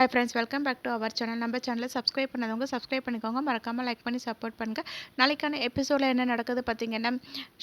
Hi friends welcome back to our channel நம்ம சேனலை subscribe பண்ணாதவங்க சப்ஸ்கிரைப் பண்ணிக்கோங்க. மறக்காமல் லைக் பண்ணி சப்போர்ட் பண்ணுங்கள் நாளைக்கான எபிசோடில் என்ன நடக்குது பார்த்தீங்கன்னா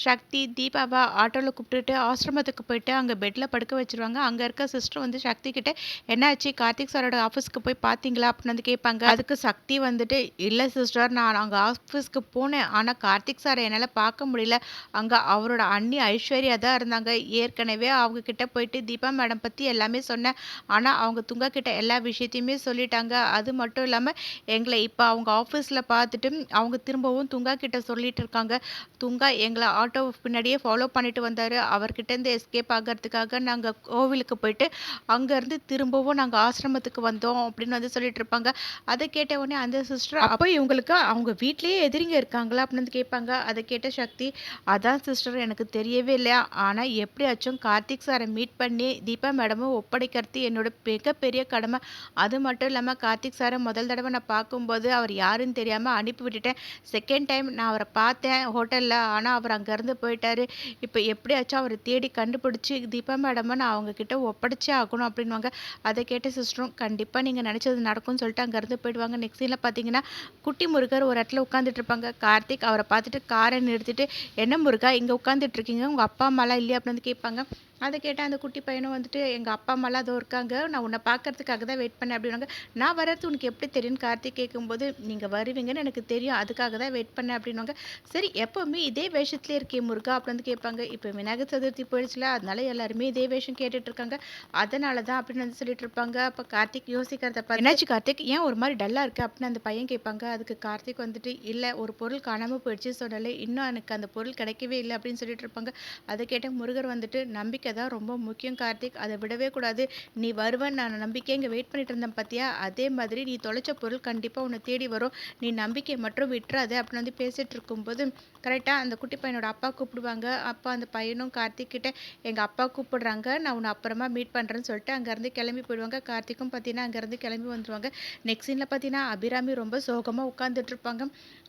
சக்தி தீபாவை ஆட்டோவில் கூப்பிட்டுட்டு ஆசிரமத்துக்கு போயிட்டு அங்கே பெட்டில் படுக்க வச்சுருவாங்க. அங்கே இருக்க சிஸ்டர் வந்து சக்தி கிட்டே என்னாச்சு? கார்த்திக் சாரோட ஆஃபீஸ்க்கு போய் பார்த்தீங்களா? அப்படின்னு வந்து கேட்பாங்க. அதுக்கு சக்தி வந்துட்டு இல்லை சிஸ்டர் நான் அங்கே ஆஃபீஸ்க்கு போனேன். ஆனால் கார்த்திக் சாரை என்னால் பார்க்க முடியல. அங்கே அவரோட அண்ணி ஐஸ்வர்யா தான் இருந்தாங்க. ஏற்கனவே அவங்க கிட்ட போயிட்டு தீபா மேடம் பற்றி எல்லாமே சொன்னேன். ஆனால் அவங்க துங்கா கிட்ட எல்லா விஷயம் விஷயத்தையுமே சொல்லிட்டாங்க. அது மட்டும் இல்லாமல் எங்களை இப்போ அவங்க ஆஃபீஸில் பார்த்துட்டு அவங்க திரும்பவும் துங்கா கிட்ட சொல்லிட்டு இருக்காங்க. துங்கா எங்களை ஆட்டோ பின்னாடியே ஃபாலோ பண்ணிட்டு வந்தார். அவர்கிட்டேருந்து எஸ்கேப் ஆகிறதுக்காக நாங்கள் கோவிலுக்கு போயிட்டு அங்கேருந்து திரும்பவும் நாங்கள் ஆசிரமத்துக்கு வந்தோம் அப்படின்னு வந்து சொல்லிட்டு இருப்பாங்க. அதை கேட்ட உடனே அந்த சிஸ்டர் அப்போ இவங்களுக்கு அவங்க வீட்லேயே எதிரிங்க இருக்காங்களா அப்படின்னு வந்து கேட்பாங்க. அதை கேட்ட சக்தி அதான் சிஸ்டர் எனக்கு தெரியவே இல்லை ஆனால் எப்படியாச்சும் கார்த்திக் சாரை மீட் பண்ணி தீபா மேடமும் ஒப்படைக்கிறது என்னோட மிகப்பெரிய கடமை. அது மட்டும் இல்லாமல் கார்த்திக் சாரை முதல் தடவை நான் பார்க்கும்போது அவர் யாருன்னு தெரியாமல் அனுப்பி விட்டுட்டேன். செகண்ட் டைம் நான் அவரை பார்த்தேன் ஹோட்டலில் ஆனால் அவர் அங்கேருந்து போயிட்டார். இப்போ எப்படியாச்சும் அவரை தேடி கண்டுபிடிச்சி தீபா மேடமை நான் அவங்கக்கிட்ட ஒப்படைச்சே ஆகணும் அப்படின்வாங்க அதை கேட்ட சிஸ்டரும் கண்டிப்பாக நீங்கள் நினச்சது நடக்கும்னு சொல்லிட்டு அங்கேருந்து போயிடுவாங்க. நெக்ஸ்ட் சீனில் பார்த்தீங்கன்னா குட்டி முருகர் ஒரு இடத்துல உட்காந்துட்டு இருப்பாங்க. கார்த்திக் அவரை பார்த்துட்டு காரை நிறுத்திட்டு என்ன முருகா இங்கே உட்காந்துட்டு இருக்கீங்க? உங்கள் அப்பா அம்மாலாம் இல்லையா? அப்படின்னு கேட்பாங்க. அதை கேட்டால் அந்த குட்டி பையனும் வந்துட்டு எங்கள் அப்பா அம்மாலாம் அதோ இருக்காங்க. நான் உன்னை பார்க்கறதுக்காக தான் வெயிட் பண்ணேன் அப்படின்னாங்க. நான் வர்றது உனக்கு எப்படி தெரியும்னு கார்த்திக் கேட்கும்போது நீங்கள் வருவீங்கன்னு எனக்கு தெரியும். அதுக்காக தான் வெயிட் பண்ணேன் அப்படின்வாங்க சரி எப்போவுமே இதே வேஷத்துலேயே இருக்கே முருகா அப்படின்னு கேட்பாங்க. இப்போ விநாயகர் சதுர்த்தி போயிடுச்சுல அதனால எல்லாருமே இதே வேஷம் கேட்டுட்டு இருக்காங்க. அதனால தான் அப்படின்னு வந்து சொல்லிட்டு இருப்பாங்க. அப்போ கார்த்திக் யோசிக்கிறத பார்த்து என்னாச்சு கார்த்திக்? ஏன் ஒரு மாதிரி டல்லாக இருக்குது அப்படின்னு அந்த பையன் கேட்பாங்க. அதுக்கு கார்த்திக் வந்துட்டு இல்லை ஒரு பொருள் காணாமல் போயிடுச்சு சொன்னாலே இன்னும் எனக்கு அந்த பொருள் கிடைக்கவே இல்லை அப்படின்னு சொல்லிட்டு இருப்பாங்க. அதை கேட்ட முருகர் வந்துட்டு நம்பிக்கை நம்பிக்கை தான் ரொம்ப முக்கியம் கார்த்திக். அதை விடவே கூடாது. நீ வருவன் நான் நம்பிக்கை இங்கே வெயிட் பண்ணிட்டு இருந்தேன் பார்த்தியா அதே மாதிரி நீ தொலைச்ச பொருள் கண்டிப்பாக உன்னை தேடி வரும். நீ நம்பிக்கை மட்டும் விட்டுறாது அப்படின்னு வந்து பேசிகிட்டு இருக்கும்போது கரெக்டாக அந்த குட்டி பையனோட அப்பா கூப்பிடுவாங்க. அப்பா அந்த பையனும் கார்த்திக் கிட்ட எங்கள் அப்பா கூப்பிடுறாங்க. நான் உன்னை அப்புறமா மீட் பண்ணுறேன்னு சொல்லிட்டு அங்கேருந்து கிளம்பி போயிடுவாங்க. கார்த்திக்கும் பார்த்தீங்கன்னா அங்கேருந்து கிளம்பி வந்துடுவாங்க நெக்ஸ்ட் சீனில் பார்த்தீங்கன்னா அபிராமி ரொம்ப சோகமாக உட்காந்துட்டு இருப்பாங்க.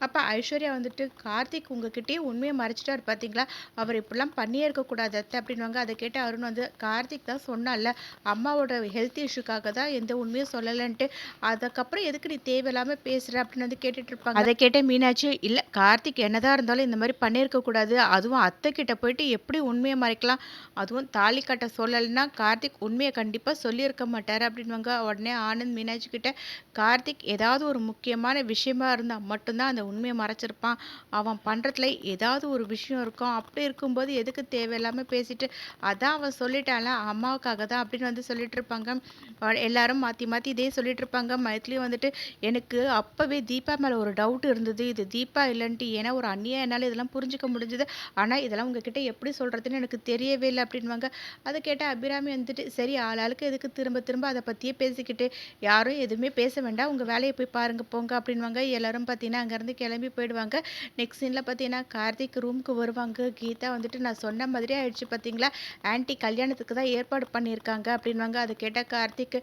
அப்போ ஐஸ்வர்யா வந்துட்டு கார்த்திக் உங்ககிட்டயே உண்மையை மறைச்சிட்டாரு பார்த்தீங்களா அவர் இப்படிலாம் பண்ணியே இருக்கக்கூடாது அத்தை அப்படின்வாங்க அதை கேட்டு கேட்ட அருண் வந்து கார்த்திக் தான் சொன்னால அம்மாவோட ஹெல்த் இஷ்யூக்காக தான் எந்த உண்மையும் சொல்லலைன்ட்டு அதுக்கப்புறம் எதுக்கு நீ தேவையில்லாமல் பேசுகிற அப்படின்னு வந்து கேட்டுட்டு இருப்பாங்க. அதை கேட்ட மீனாட்சி இல்லை கார்த்திக் என்னதான் இருந்தாலும் இந்த மாதிரி பண்ணியிருக்க கூடாது. அதுவும் அத்தை கிட்ட போயிட்டு எப்படி உண்மையை மறைக்கலாம்? அதுவும் தாலி கட்ட சொல்லலைன்னா கார்த்திக் உண்மையை கண்டிப்பாக சொல்லியிருக்க மாட்டார் அப்படின்வாங்க உடனே ஆனந்த் மீனாட்சி கிட்ட கார்த்திக் ஏதாவது ஒரு முக்கியமான விஷயமா இருந்தால் மட்டும்தான் அந்த உண்மையை மறைச்சிருப்பான். அவன் பண்ணுறதுல ஏதாவது ஒரு விஷயம் இருக்கும். அப்படி இருக்கும்போது எதுக்கு தேவையில்லாமல் பேசிட்டு அதான் அவள் சொல்லிட்டாளா அம்மாவுக்காக தான் அப்படின்னு வந்து சொல்லிட்டு இருப்பாங்க எல்லாரும் மாற்றி மாற்றி இதே சொல்லிட்டு இருப்பாங்க மைத்லி வந்துட்டு எனக்கு அப்போவே தீபா மேலே ஒரு டவுட் இருந்தது. இது தீபா இல்லைன்ட்டு ஏன்னா ஒரு அண்ணியாக என்னால் இதெல்லாம் புரிஞ்சுக்க முடிஞ்சது. ஆனால் இதெல்லாம் உங்ககிட்ட எப்படி சொல்கிறதுன்னு எனக்கு தெரியவே இல்லை அப்படின்வாங்க அதை கேட்டால் அபிராமி வந்துட்டு சரி ஆளாளுக்கு எதுக்கு திரும்ப திரும்ப அதை பற்றியே பேசிக்கிட்டு யாரும் எதுவுமே பேச வேண்டாம். உங்கள் வேலையை போய் பாருங்க போங்க அப்படின்வாங்க எல்லாரும் பார்த்தீங்கன்னா அங்கேருந்து கிளம்பி போயிடுவாங்க. நெக்ஸ்ட் சீனில் பார்த்தீங்கன்னா கார்த்திக் ரூமுக்கு வருவாங்க. கீதா வந்துட்டு நான் சொன்ன மாதிரியே ஆயிடுச்சு பார்த்தீங்களா ஆன்ட்டி கல்யாணத்துக்கு தான் ஏற்பாடு பண்ணியிருக்காங்க அப்படின்வாங்க அதை கேட்ட கார்த்திக்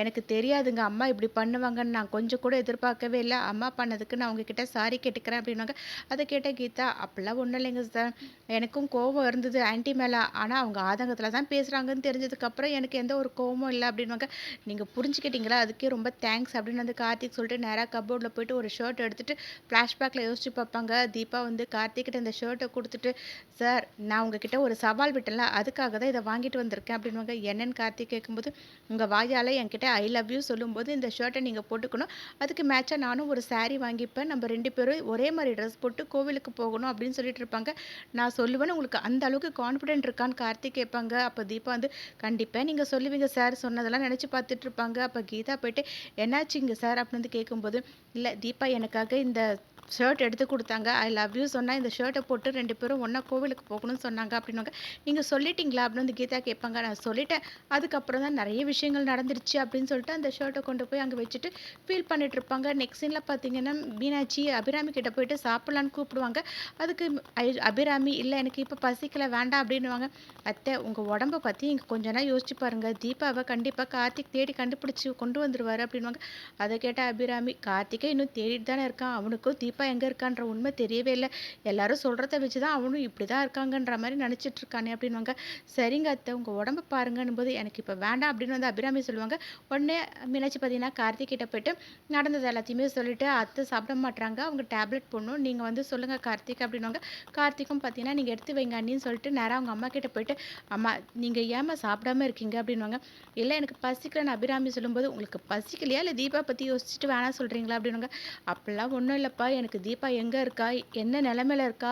எனக்கு தெரியாதுங்க. அம்மா இப்படி பண்ணுவாங்கன்னு நான் கொஞ்சம் கூட எதிர்பார்க்கவே இல்லை. அம்மா பண்ணதுக்கு நான் உங்ககிட்ட சாரி கேட்டுக்கிறேன் அப்படின்னாங்க. அதை கேட்ட கீதா அப்படிலாம் ஒன்றும் இல்லைங்க சார் எனக்கும் கோபம் இருந்தது ஆன்டி மேலே. ஆனால் அவங்க ஆதங்கத்தில் தான் பேசுகிறாங்கன்னு தெரிஞ்சதுக்கப்புறம் எனக்கு எந்த ஒரு கோபமும் இல்லை அப்படின்வாங்க நீங்கள் புரிஞ்சுக்கிட்டீங்களா? அதுக்கே ரொம்ப தேங்க்ஸ் அப்படின்னு வந்து கார்த்திக் சொல்லிட்டு நேராக கபோர்டில் போயிட்டு ஒரு ஷர்ட் எடுத்துகிட்டு ஃப்ளாஷ்பேக்கில் யோசிச்சு பார்ப்பாங்க. தீபா வந்து கார்த்திக்கிட்ட இந்த ஷர்ட்டை கொடுத்துட்டு சார் நான் உங்ககிட்ட ஒரு சவால் விட்டேன்ல. அதுக்காக தான் இதை வாங்கிட்டு வந்திருக்கேன் அப்படின்வாங்க என்னன்னு கார்த்திக் கேட்கும்போது உங்கள் வாயால் என்கிட்ட கிட்ட ஐ லவ் யூ சொல்லும்போது இந்த ஷர்ட்டை நீங்கள் போட்டுக்கணும். அதுக்கு மேட்சாக நானும் ஒரு சாரீ வாங்கிப்பேன். நம்ம ரெண்டு பேரும் ஒரே மாதிரி ட்ரெஸ் போட்டு கோவிலுக்கு போகணும் அப்படின்னு சொல்லிட்டு இருப்பாங்க. நான் சொல்லுவேன் உங்களுக்கு அந்த அளவுக்கு கான்ஃபிடென்ட் இருக்கான்னு கார்த்திக் கேட்பாங்க. அப்போ தீபா வந்து கண்டிப்பாக நீங்கள் சொல்லுவீங்க சார் சொன்னதெல்லாம் நினச்சி பார்த்துட்டு இருப்பாங்க. அப்போ கீதா போயிட்டு என்னாச்சுங்க சார் அப்படின்னு வந்து கேட்கும்போது இல்லை தீபா எனக்காக இந்த ஷர்ட் எடுத்து கொடுத்தாங்க. ஐ லவ் யூ சொன்னால் இந்த ஷர்ட்டை போட்டு ரெண்டு பேரும் ஒன்றா கோவிலுக்கு போகணும்னு சொன்னாங்க அப்படின்னாங்க நீங்கள் சொல்லிட்டீங்களா? அப்படின்னு வந்து கீதா கேட்பாங்க. நான் சொல்லிட்டேன். அதுக்கப்புறம் தான் நிறைய விஷயங்கள் நடந்துருச்சு அப்படின்னு சொல்லிட்டு அந்த ஷர்ட்டை கொண்டு போய் அங்கே வச்சுட்டு ஃபீல் பண்ணிட்டு இருப்பாங்க. நெக்ஸ்ட் சீனில் பார்த்தீங்கன்னா மீனாட்சி அபிராமி கிட்ட போயிட்டு சாப்பிட்லான்னு கூப்பிடுவாங்க. அதுக்கு அபிராமி இல்லை எனக்கு இப்போ பசிக்கல வேண்டாம் அப்படின்னுவாங்க. அத்தை உங்கள் உடம்ப பற்றி இங்கே கொஞ்ச நேரம் யோசிச்சு பாருங்கள் தீபாவை கண்டிப்பாக கார்த்திக் தேடி கண்டுபிடிச்சி கொண்டு வந்துடுவார் அப்படின்வாங்க அதை கேட்டால் அபிராமி கார்த்திகே இன்னும் தேடிட்டு தானே இருக்கான். அவனுக்கும் தீபா அப்பா எங்கே இருக்கான்ற உண்மை தெரியவே இல்லை. எல்லாரும் சொல்கிறத வச்சு தான் அவனும் இப்படி தான் இருக்காங்கன்ற மாதிரி நினச்சிட்டு இருக்கானே அப்படின்வாங்க சரிங்க அத்தை உங்கள் உடம்பு பாருங்கன்னும் போது எனக்கு இப்போ வேண்டாம் அப்படின்னு வந்து அபிராமி சொல்லுவாங்க. உடனே மீனாட்சி பார்த்தீங்கன்னா கார்த்திக் கிட்ட போயிட்டு நடந்தது எல்லாத்தையுமே சொல்லிவிட்டு அத்தை சாப்பிட மாட்டாங்க அவங்க டேப்லெட் போடணும் நீங்கள் வந்து சொல்லுங்கள் கார்த்திக் அப்படின்வாங்க கார்த்திக்கும் பார்த்தீங்கன்னா நீங்கள் எடுத்து வைங்க அண்ணின்னு சொல்லிட்டு நேராக அவங்க அம்மா கிட்ட போயிட்டு அம்மா நீங்கள் ஏம்மா சாப்பிடாம இருக்கீங்க? அப்படின்வாங்க இல்லை எனக்கு பசிக்கலன்னு அபிராமி சொல்லும்போது உங்களுக்கு பசிக்கலையா? இல்லை தீபா பற்றி யோசிச்சுட்டு வேணாம் சொல்கிறீங்களா அப்படின்வாங்க அப்படிலாம் ஒன்றும் இல்லைப்பா எனக்கு எனக்கு தீபா எங்கே இருக்கா? என்ன நிலமையில இருக்கா?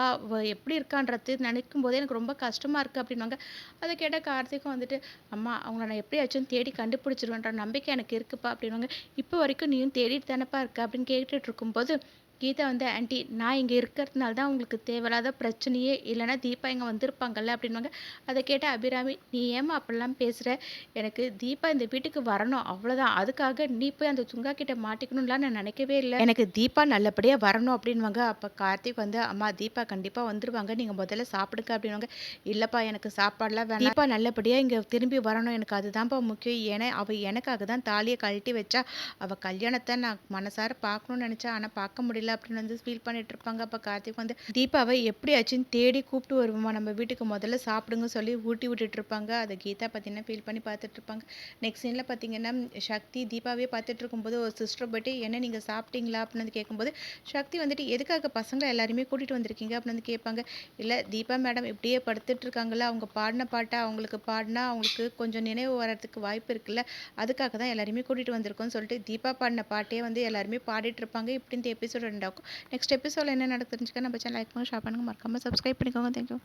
எப்படி இருக்கான்றது நினைக்கும் போதே எனக்கு ரொம்ப கஷ்டமாக இருக்குது அப்படின்வாங்க அதை கேட்ட கார்த்திக்கும் வந்துட்டு அம்மா அவங்கள நான் எப்படியாச்சும் தேடி கண்டுபிடிச்சிருவேன்ற நம்பிக்கை எனக்கு இருக்குப்பா அப்படின்வாங்க இப்போ வரைக்கும் நீயும் தேடிட்டு தானேப்பா இருக்க? அப்படின்னு கேட்டுட்டு இருக்கும்போது கீதா வந்து ஆண்டி நான் இங்கே இருக்கிறதுனால தான் உங்களுக்கு தேவையில்லாத பிரச்சனையே இல்லைன்னா தீபா இங்கே வந்திருப்பாங்கல்ல அப்படின்வாங்க அதை கேட்ட அபிராமி நீ ஏம்மா அப்படிலாம் பேசுகிற எனக்கு தீபா இந்த வீட்டுக்கு வரணும் அவ்வளோதான் அதுக்காக நீ போய் அந்த சுங்கா கிட்ட மாட்டிக்கணும்லாம் நான் நினைக்கவே இல்லை. எனக்கு தீபா நல்லபடியாக வரணும் அப்படின்வாங்க அப்போ கார்த்திக் வந்து அம்மா தீபா கண்டிப்பாக வந்துருவாங்க. நீங்கள் முதல்ல சாப்பிடுங்க அப்படின்வாங்க இல்லைப்பா எனக்கு சாப்பாடுலாம் வேணாம். தீபா நல்லபடியாக இங்கே திரும்பி வரணும். எனக்கு அதுதான்ப்பா முக்கியம். ஏன்னா அவள் எனக்காக தான் தாலியை கழட்டி வச்சா. அவள் கல்யாணத்தை நான் மனசார பார்க்கணும்னு நினச்சா. ஆனால் பார்க்க முடியல. அப்படின்னு வந்து ஃபீல் பண்ணிட்டு இருப்பாங்க அப்போ கார்த்திக் வந்து தீபாவை எப்படியாச்சும் தேடி கூப்பிட்டு வருவோமா? நம்ம வீட்டுக்கு முதல்ல சாப்பிடுங்க சொல்லி ஊட்டி விட்டுட்டு இருப்பாங்க அதை கீதா பார்த்தீங்கன்னா ஃபீல் பண்ணி பார்த்துட்டு இருப்பாங்க நெக்ஸ்ட் சீனில் பார்த்தீங்கன்னா சக்தி தீபாவே பார்த்துட்டு இருக்கும்போது ஒரு சிஸ்டர் போயிட்டு என்ன நீங்கள் சாப்பிட்டீங்களா? அப்படின்னு வந்து கேட்கும்போது சக்தி வந்துட்டு எதுக்காக பசங்களை எல்லாருமே கூட்டிகிட்டு வந்திருக்கீங்க? அப்படின்னு வந்து கேட்பாங்க. இல்லை தீபா மேடம் இப்படியே படுத்துட்டு இருக்காங்கல்ல அவங்க பாடின பாட்டை அவங்களுக்கு பாடினா அவங்களுக்கு கொஞ்சம் நினைவு வர்றதுக்கு வாய்ப்பு இருக்குல்ல அதுக்காக தான் எல்லாருமே கூட்டிகிட்டு வந்திருக்கோம்னு சொல்லிட்டு தீபா பாடின பாட்டே வந்து எல்லாருமே பாடிட்டு இருப்பாங்க இப்படி இந்த எபிசோட ரெண்டாக்கும் நெக்ஸ்ட் எபிசோட என்ன நடக்குதுன்னு நம்ம சேனல் லைக் பண்ணுங்க ஷேர் பண்ணுங்கள் மறக்காமல் சப்ஸ்கிரைப் பண்ணிக்கோங்க தேங்க்யூ